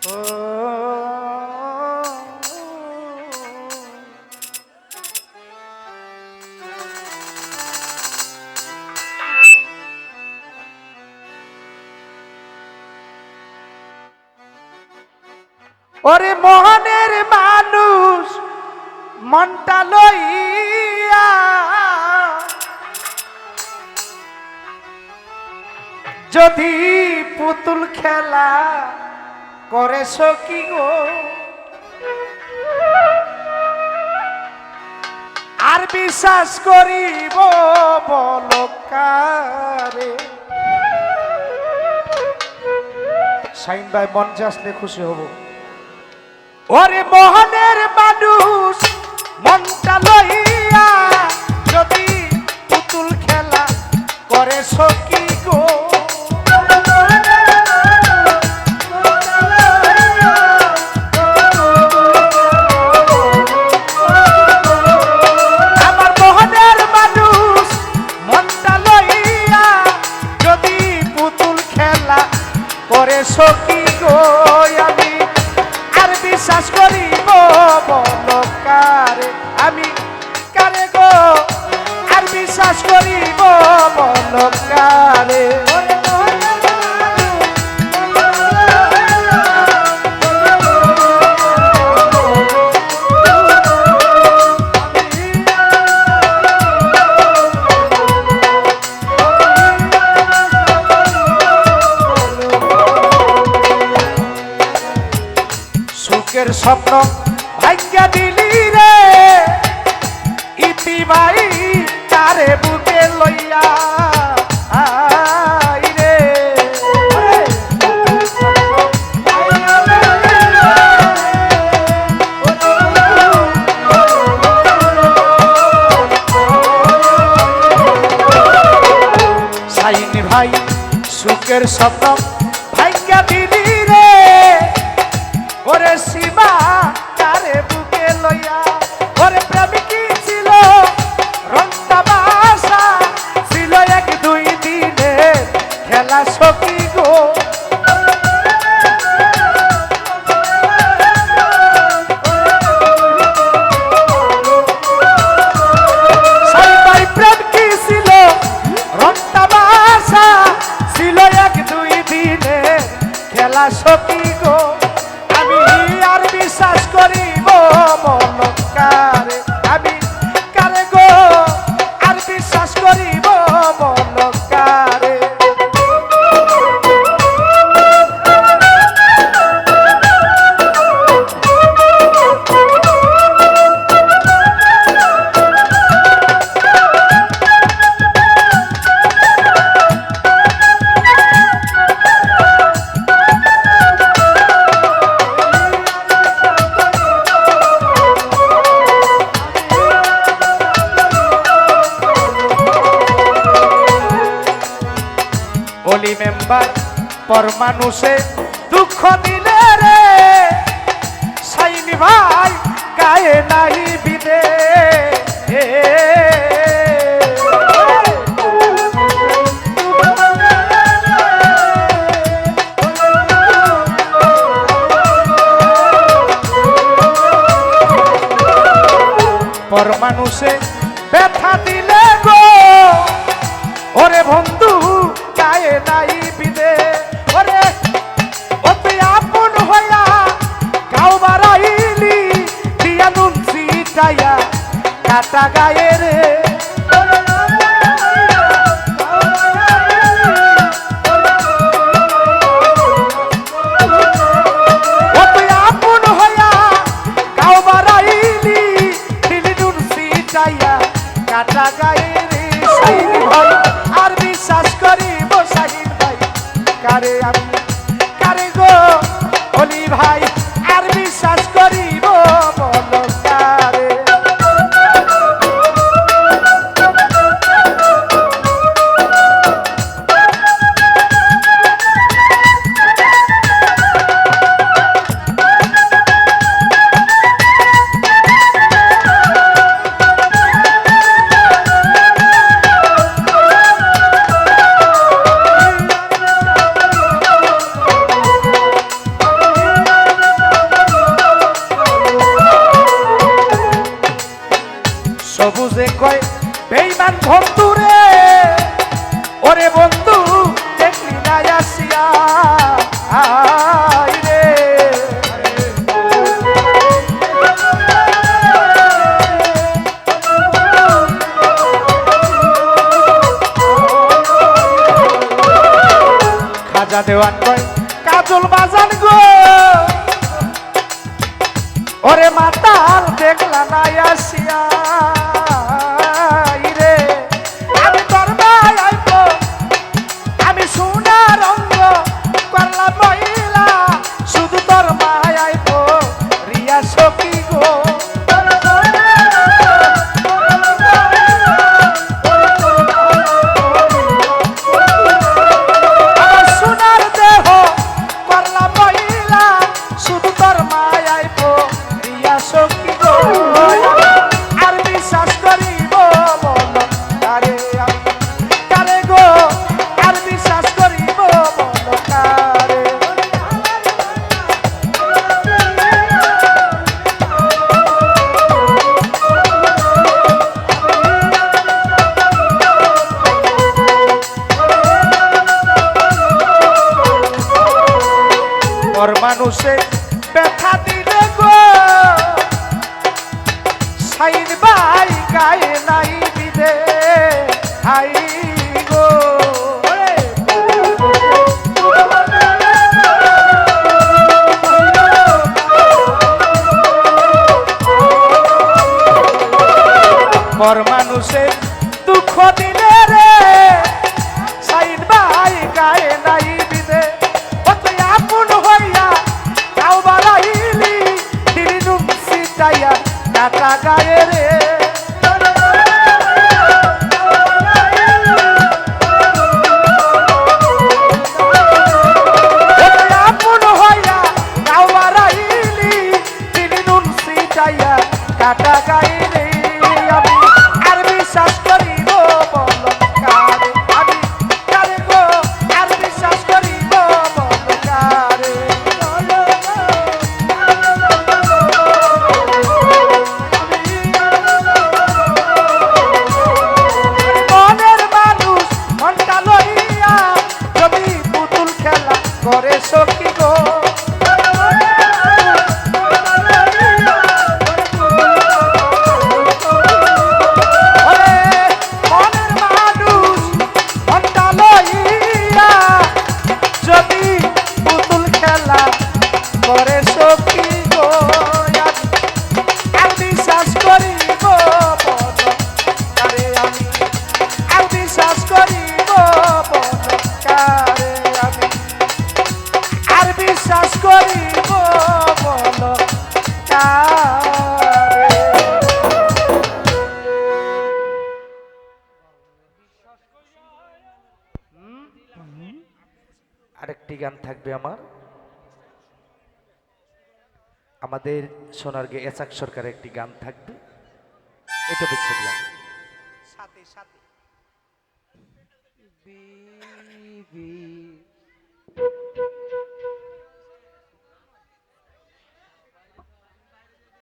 ওরে মহনের মানুষ মনটা লইয়া। যদি পুতুল খেলা করেছ কি গো? আর বিশ্বাস করিব বলকারে। সাইন ভাই মঞ্চে আসলে খুশি হব। ওরে মোহনের মানুষ স্বপ্ন ভাগ্যা দিলি রে। ইতি ভাই চারে বুকে লইয়া ভাই সুখের স্বপ্ন ভাগ্যা দিলি পর মানুষে দুঃখ দিলে রে। সাইনি ভাই, গায়ে নাই বিদে। পর মানুষে ব্যথা দিলে গো। ওরে বন্ধু, গায়ে নাই Tata Gaere দেওয়ান কয় কাজল বাজান গো! ওরে say গান থাকবে আমার। আমাদের সোনারগে এসাক সরকার একটি গান থাকবে। এটা বিচ্ছেদ গান। সাথে সাথে। বিবি